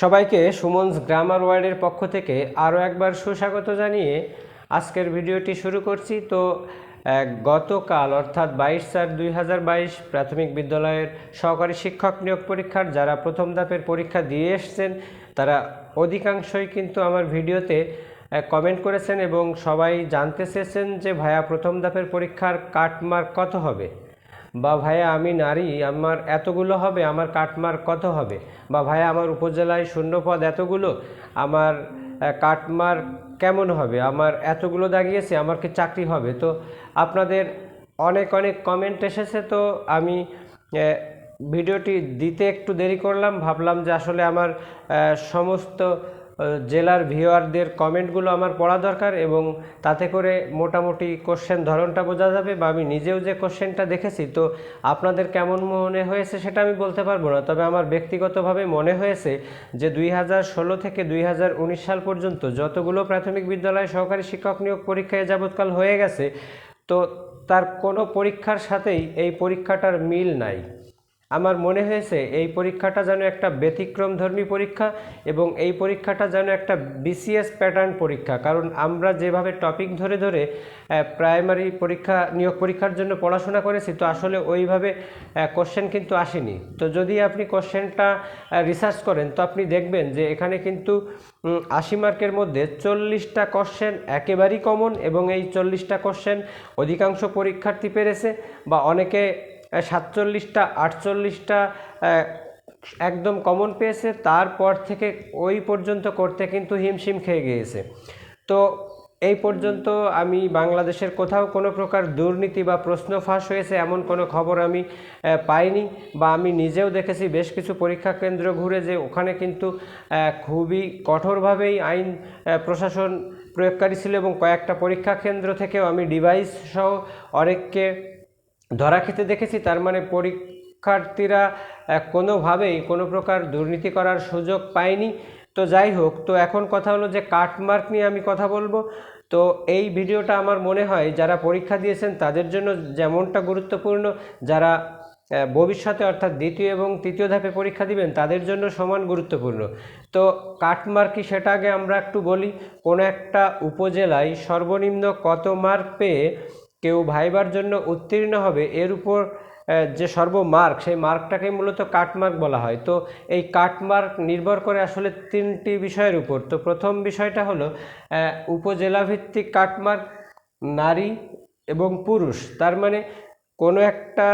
সবাইকে সুমনস গ্রামার ওয়ার্ডের পক্ষ থেকে আরও একবার সুস্বাগত জানিয়ে আজকের ভিডিওটি শুরু করছি। তো গতকাল অর্থাৎ বাইশ চার দুই হাজার বাইশ প্রাথমিক বিদ্যালয়ের সহকারী শিক্ষক নিয়োগ পরীক্ষার যারা প্রথম ধাপের পরীক্ষা দিয়ে এসছেন, তারা অধিকাংশই কিন্তু আমার ভিডিওতে কমেন্ট করেছেন এবং সবাই জানতে চেয়েছেন যে ভাইয়া প্রথম ধাপের পরীক্ষার কাটমার্ক কত হবে। বা ভাইয়া আমি নারী আমার এতগুলো হবে আমার কাটমার্ক কত হবে? বা ভাইয়া আমার উপজেলায় শূন্যপদ এতগুলো আমার আহ, কাটমার্ক কেমন হবে? আমার এতগুলো দাগিয়েছে আমার কি চাকরি হবে? তো আপনাদের অনেক অনেক কমেন্ট এসেছে তো আমি ভিডিওটি দিতে একটু দেরি করলাম ভাবলাম যে আসলে আমার সমস্ত জেলার ভিওয়ারদের কমেন্টগুলো আমার পড়া দরকার এবং তাতে করে মোটামুটি কোশ্চেন ধরনটা বোঝা যাবে বা আমি নিজেও যে কোশ্চেনটা দেখেছি, তো আপনাদের কেমন মনে হয়েছে সেটা আমি বলতে পারব না। তবে আমার ব্যক্তিগতভাবে মনে হয়েছে যে দুই হাজার ষোলো থেকে দুই হাজার উনিশ সাল পর্যন্ত যতগুলো প্রাথমিক বিদ্যালয় সহকারী শিক্ষক নিয়োগ পরীক্ষায় যাবৎকাল হয়ে গেছে, তো তার কোনো পরীক্ষার সাথেই এই পরীক্ষাটার মিল নাই। আমার মনে হয়েছে এই পরীক্ষাটা যেন একটা ব্যতিক্রমধর্মী পরীক্ষা এবং এই পরীক্ষাটা যেন একটা বিসিএস প্যাটার্ন পরীক্ষা। কারণ আমরা যেভাবে টপিক ধরে ধরে প্রাইমারি পরীক্ষা, নিয়োগ পরীক্ষার জন্য পড়াশোনা করেছি, তো আসলে ওইভাবে কোশ্চেন কিন্তু আসেনি। তো যদি আপনি কোশ্চেনটা রিসার্চ করেন, তো আপনি দেখবেন যে এখানে কিন্তু আশি মার্কের মধ্যে চল্লিশটা কোশ্চেন একেবারেই কমন এবং এই চল্লিশটা কোশ্চেন অধিকাংশ পরীক্ষার্থী পেরেছে বা অনেকে সাতচল্লিশটা, আটচল্লিশটা একদম কমন পেয়েছে। তারপর থেকে ওই পর্যন্ত করতে কিন্তু হিমশিম খেয়ে গিয়েছে। তো এই পর্যন্ত আমি বাংলাদেশের কোথাও কোনো প্রকার দুর্নীতি বা প্রশ্ন ফাঁস হয়েছে এমন কোনো খবর আমি পাইনি বা আমি নিজেও দেখেছি। বেশ কিছু পরীক্ষা কেন্দ্র ঘুরে যে ওখানে কিন্তু খুবই কঠোরভাবেই আইন প্রশাসন প্রয়োগকারী ছিল এবং কয়েকটা পরীক্ষা কেন্দ্র থেকেও আমি ডিভাইস সহ অনেককে ধরা খেতে দেখেছি, তার মানে পরীক্ষার্থীরা কোনোভাবেই কোনো প্রকার দুর্নীতি করার সুযোগ পায়নি। তো যাই হোক, তো এখন কথা হলো যে কাটমার্ক নিয়ে আমি কথা বলব। তো এই ভিডিওটা আমার মনে হয় যারা পরীক্ষা দিয়েছেন, তাদের জন্য যেমনটা গুরুত্বপূর্ণ, যারা ভবিষ্যতে অর্থাৎ দ্বিতীয় এবং তৃতীয় ধাপে পরীক্ষা দিবেন, তাদের জন্য সমান গুরুত্বপূর্ণ। তো কাটমার্ক সেটা আগে আমরা একটু বলি। কোনো একটা উপজেলায় সর্বনিম্ন কত মার্ক পেয়ে কেউ ভাইবার জন্য উত্তীর্ণ হবে, এর উপর যে সর্বমার্ক, সেই মার্কটাকে মূলত কাটমার্ক বলা হয়। তো এই কাটমার্ক নির্ভর করে আসলে তিনটি বিষয়ের উপর। তো প্রথম বিষয়টা হলো উপজেলাভিত্তিক উপজেলা ভিত্তিক কাটমার্ক নারী এবং পুরুষ। তার মানে কোনো একটা,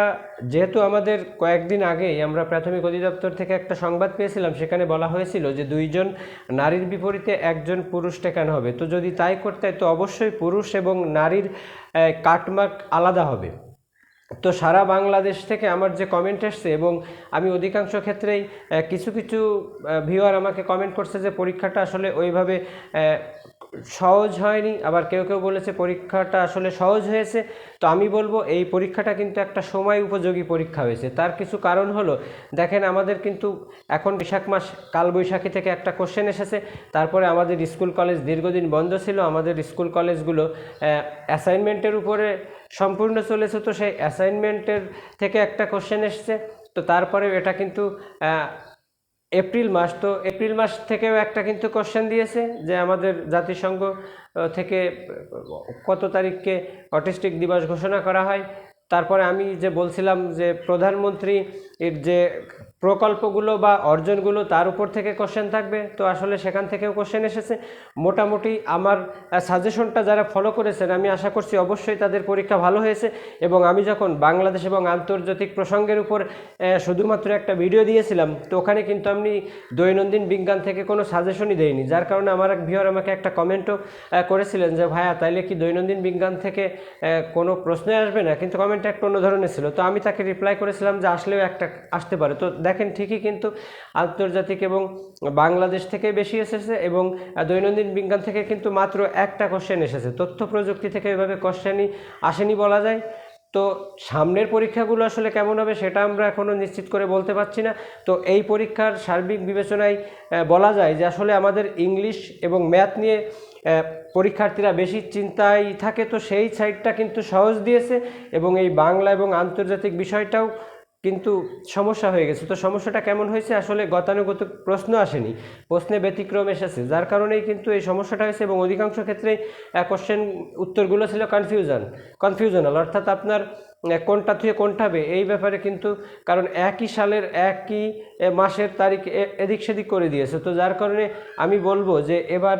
যেহেতু আমাদের কয়েকদিন আগেই আমরা প্রাথমিক অধিদপ্তর থেকে একটা সংবাদ পেয়েছিলাম, সেখানে বলা হয়েছিল যে দুইজন নারীর বিপরীতে একজন পুরুষ টেকানো হবে। তো যদি তাই করতে হয়, তো অবশ্যই পুরুষ এবং নারীর কাটমার্ক আলাদা হবে। তো সারা বাংলাদেশ থেকে আমার যে কমেন্ট এসছে এবং আমি অধিকাংশ ক্ষেত্রেই কিছু কিছু ভিউয়ার আমাকে কমেন্ট করছে যে পরীক্ষাটা আসলে ওইভাবে সহজ হয়নি, আবার কেউ কেউ বলেছে পরীক্ষাটা আসলে সহজ হয়েছে। তো আমি বলব, এই পরীক্ষাটা কিন্তু একটা সময় উপযোগী পরীক্ষা হয়েছে। তার কিছু কারণ হলো, দেখেন আমাদের কিন্তু এখন বৈশাখ মাস কাল বৈশাখী থেকে একটা কোশ্চেন এসেছে। তারপরে আমাদের স্কুল কলেজ দীর্ঘদিন বন্ধ ছিল, আমাদের স্কুল কলেজগুলো অ্যাসাইনমেন্টের উপরে সম্পূর্ণ চলেছে। তো সেই অ্যাসাইনমেন্টের থেকে একটা কোশ্চেন এসছে। তো তারপরে এটা কিন্তু এপ্রিল মাস, তো এপ্রিল মাস থেকেও একটা কিন্তু কোশ্চেন দিয়েছে যে আমাদের জাতিসংঘ থেকে কত তারিখকে অটিস্টিক দিবস ঘোষণা করা হয়। তারপরে আমি যে বলছিলাম যে প্রধানমন্ত্রী এর যে প্রকল্পগুলো বা অর্জনগুলো তার উপর থেকে কোশ্চেন থাকবে। তো আসলে সেখান থেকেও কোশ্চেন এসেছে। মোটামুটি আমার সাজেশনটা যারা ফলো করেছেন, আমি আশা করছি অবশ্যই তাদের পরীক্ষা ভালো হয়েছে এবং আমি যখন বাংলাদেশ এবং আন্তর্জাতিক প্রসঙ্গের উপর শুধুমাত্র একটা ভিডিও দিয়েছিলাম, তো ওখানে কিন্তু আমি দৈনন্দিন বিজ্ঞান থেকে কোনো সাজেশনই দেইনি। যার কারণে আমার এক ভিওর আমাকে একটা কমেন্টও করেছিলেন যে, ভাইয়া, তাইলে কি দৈনন্দিন বিজ্ঞান থেকে কোনো প্রশ্নই আসবে না? কিন্তু কমেন্টটা একটু অন্য ধরনের ছিল। তো আমি তাকে রিপ্লাই করেছিলাম যে, আসলেও একটা, আসতে পারে। তো দেখেন ঠিকই কিন্তু আন্তর্জাতিক এবং বাংলাদেশ থেকে বেশি এসেছে এবং দৈনন্দিন বিজ্ঞান থেকে কিন্তু মাত্র একটা কোশ্চেন এসেছে। তথ্য প্রযুক্তি থেকে এভাবে কোশ্চেনই আসেনি বলা যায়। তো সামনের পরীক্ষাগুলো আসলে কেমন হবে সেটা আমরা এখনও নিশ্চিত করে বলতে পারছি না। তো এই পরীক্ষার সার্বিক বিবেচনায় বলা যায় যে আসলে আমাদের ইংলিশ এবং ম্যাথ নিয়ে পরীক্ষার্থীরা বেশি চিন্তায় থাকে। তো সেই সাইডটা কিন্তু সহজ দিয়েছে এবং এই বাংলা এবং আন্তর্জাতিক বিষয়টাও কিন্তু সমস্যা হয়ে গেছে। তো সমস্যাটা কেমন হয়েছে? আসলে গতানুগতিক প্রশ্ন আসেনি। প্রশ্নে ব্যতিক্রম এসেছে, যার কারণেই কিন্তু এই সমস্যাটা হয়েছে এবং অধিকাংশ ক্ষেত্রেই কোশ্চেন উত্তরগুলো ছিল কনফিউশন কনফিউশনাল অর্থাৎ আপনার কোনটা থেকে কোনটা হবে এই ব্যাপারে কিন্তু কারণ একই সালের একই মাসের তারিখ এদিক সেদিক করে দিয়েছে। তো যার কারণে আমি বলব যে এবার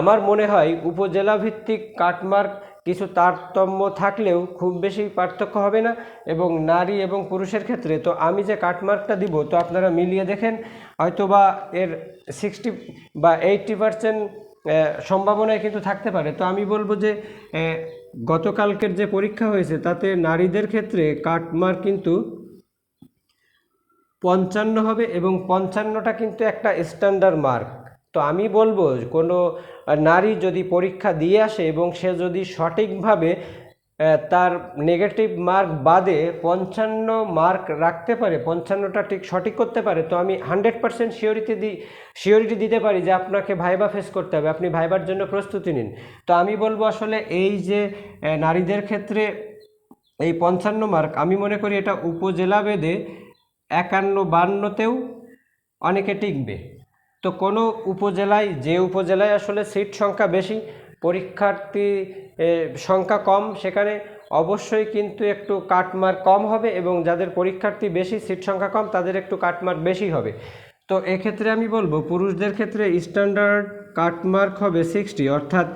আমার মনে হয় উপজেলা ভিত্তিক কাটমার্ক কিছু তারতম্য থাকলেও খুব বেশি পার্থক্য হবে না। এবং নারী এবং পুরুষের ক্ষেত্রে, তো আমি যে কাটমার্কটা দিব, তো আপনারা মিলিয়ে দেখেন, হয়তোবা এর সিক্সটি বা এইটটি পারসেন্ট সম্ভাবনায় কিন্তু থাকতে পারে। তো আমি বলব যে গতকালকের যে পরীক্ষা হয়েছে, তাতে নারীদের ক্ষেত্রে কাটমার্ক কিন্তু পঞ্চান্ন হবে এবং পঞ্চান্নটা কিন্তু একটা স্ট্যান্ডার্ড মার্ক তো আমি বলব কোনো নারী যদি পরীক্ষা দিয়ে আসে এবং সে যদি সঠিকভাবে তার নেগেটিভ মার্ক বাদে পঞ্চান্ন মার্ক রাখতে পারে, পঞ্চান্নটা ঠিক সঠিক করতে পারে, তো আমি হান্ড্রেড পার্সেন্ট শিওরিটি দিই শিওরিটি দিতে পারি যে আপনাকে ভাইবা ফেস করতে হবে। আপনি ভাইবার জন্য প্রস্তুতি নিন। তো আমি বলব আসলে এই যে নারীদের ক্ষেত্রে এই পঞ্চান্ন মার্ক আমি মনে করি এটা উপজেলা বেদে একান্ন বান্নতেও অনেকে টিকবে। তো কোনো উপজেলায়, যে উপজেলায় আসলে সিট সংখ্যা বেশি, পরীক্ষার্থী সংখ্যা কম, সেখানে অবশ্যই কিন্তু একটু কাটমার্ক কম হবে এবং যাদের পরীক্ষার্থী বেশি, সিট সংখ্যা কম, তাদের একটু কাটমার্ক বেশি হবে। তো এক্ষেত্রে আমি বলব, পুরুষদের ক্ষেত্রে স্ট্যান্ডার্ড কাটমার্ক হবে সিক্সটি অর্থাৎ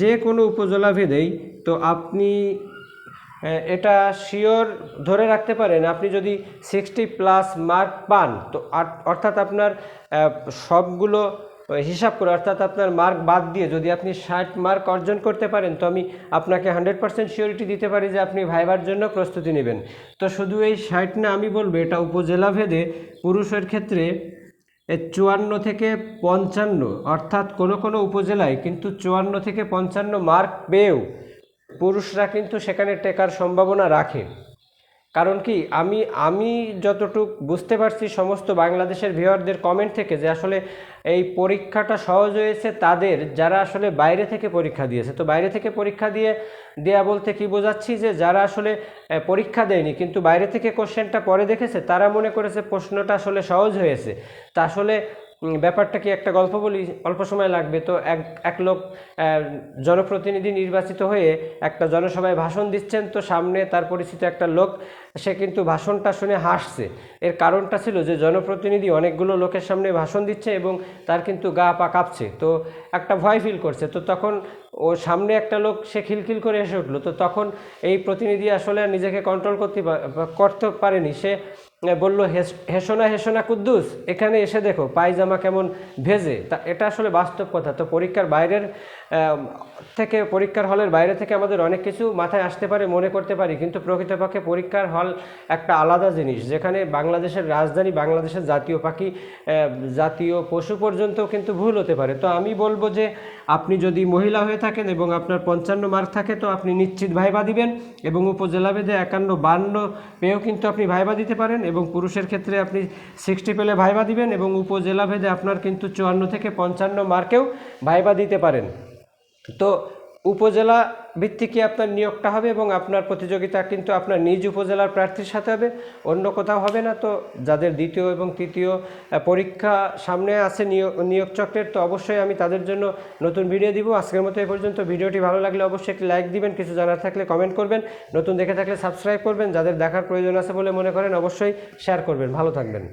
যে কোনো উপজেলা ভেদেই তো আপনি এটা শিওর ধরে রাখতে পারেন, আপনি যদি সিক্সটি প্লাস মার্ক পান, তো অর্থাৎ আপনার সবগুলো হিসাব করে, অর্থাৎ আপনার মার্ক বাদ দিয়ে যদি আপনি ষাট মার্ক অর্জন করতে পারেন, তো আমি আপনাকে হান্ড্রেড পার্সেন্ট শিওরিটি দিতে পারি যে আপনি ভাইবার জন্য প্রস্তুতি নেবেন। তো শুধু এই ষাট না, আমি বলব, এটা উপজেলা ভেদে পুরুষের ক্ষেত্রে চুয়ান্ন থেকে পঞ্চান্ন, অর্থাৎ কোনো কোনো উপজেলায় কিন্তু চুয়ান্ন থেকে পঞ্চান্ন মার্ক পেয়েও পুরুষরা কিন্তু সেখানে টেকার সম্ভাবনা রাখে। কারণ কি, আমি আমি যতটুক বুঝতে পারছি সমস্ত বাংলাদেশের ভিওয়ারদের কমেন্ট থেকে যে আসলে এই পরীক্ষাটা সহজ হয়েছে তাদের, যারা আসলে বাইরে থেকে পরীক্ষা দিয়েছে। তো বাইরে থেকে পরীক্ষা দিয়ে, দেয়া বলতে কি বোঝাচ্ছি যে যারা আসলে পরীক্ষা দেয়নি, কিন্তু বাইরে থেকে কোশ্চেনটা পরে দেখেছে, তারা মনে করেছে প্রশ্নটা আসলে সহজ হয়েছে। তা আসলে ব্যাপারটা কি একটা গল্প বলি, অল্প সময় লাগবে। তো এক এক লোক জনপ্রতিনিধি নির্বাচিত হয়ে একটা জনসভায় ভাষণ দিচ্ছেন। তো সামনে তার পরিচিত একটা লোক, সে কিন্তু ভাষণটা শুনে হাসছে। এর কারণটা ছিল যে জনপ্রতিনিধি অনেকগুলো লোকের সামনে ভাষণ দিচ্ছে এবং তার কিন্তু গা পা কাঁপছে। তো একটা ভয় ফিল করছে। তো তখন ও সামনে একটা লোক, সে খিলখিল করে এসে উঠল। তো তখন এই প্রতিনিধি আসলে নিজেকে কন্ট্রোল করতে করতে পারেনি। সে বলল হেসোনা হেসোনা কুদ্দুস, এখানে এসে দেখো, পায়জামা কেমন ভেজে। তা এটা আসলে বাস্তব কথা। তো পরীক্ষার বাইরের থেকে, পরীক্ষার হলের বাইরে থেকে আমাদের অনেক কিছু মাথায় আসতে পারে, মনে করতে পারি, কিন্তু প্রকৃতপক্ষে পরীক্ষার হল একটা আলাদা জিনিস, যেখানে বাংলাদেশের রাজধানী বাংলাদেশের জাতীয় পাখি জাতীয় পশু পর্যন্তও কিন্তু ভুল হতে পারে। তো আমি বলব যে, আপনি যদি মহিলা হয়ে থাকেন এবং আপনার পঞ্চান্ন মার্ক থাকে, তো আপনি নিশ্চিত ভাইবা দিবেন এবং উপজেলা ভেদে একান্ন, বান্ন পেয়েও কিন্তু আপনি ভাইবা দিতে পারেন এবং পুরুষের ক্ষেত্রে আপনি সিক্সটি পেলে ভাইবা দিবেন এবং উপজেলা ভেদে আপনার কিন্তু চুয়ান্ন থেকে পঞ্চান্ন মার্কেও ভাইবা দিতে পারেন। তো উপজেলা ভিত্তিকে আপনার নিয়োগটা হবে এবং আপনার প্রতিযোগিতা কিন্তু আপনার নিজ উপজেলার প্রার্থীর সাথে হবে? অন্য কোথাও হবে না তো? যাদের দ্বিতীয় এবং তৃতীয় পরীক্ষা সামনে আছে নিয়োগ নিয়োগ চক্রের, তো অবশ্যই আমি তাদের জন্য নতুন ভিডিও দিব। আজকের মতো এই পর্যন্ত। ভিডিওটি ভালো লাগলে অবশ্যই একটি লাইক দিবেন, কিছু জানার থাকলে কমেন্ট করবেন। নতুন দেখে থাকলে সাবস্ক্রাইব করবেন। যাদের দেখার প্রয়োজন আছে বলে মনে করেন, অবশ্যই শেয়ার করবেন। ভালো থাকবেন।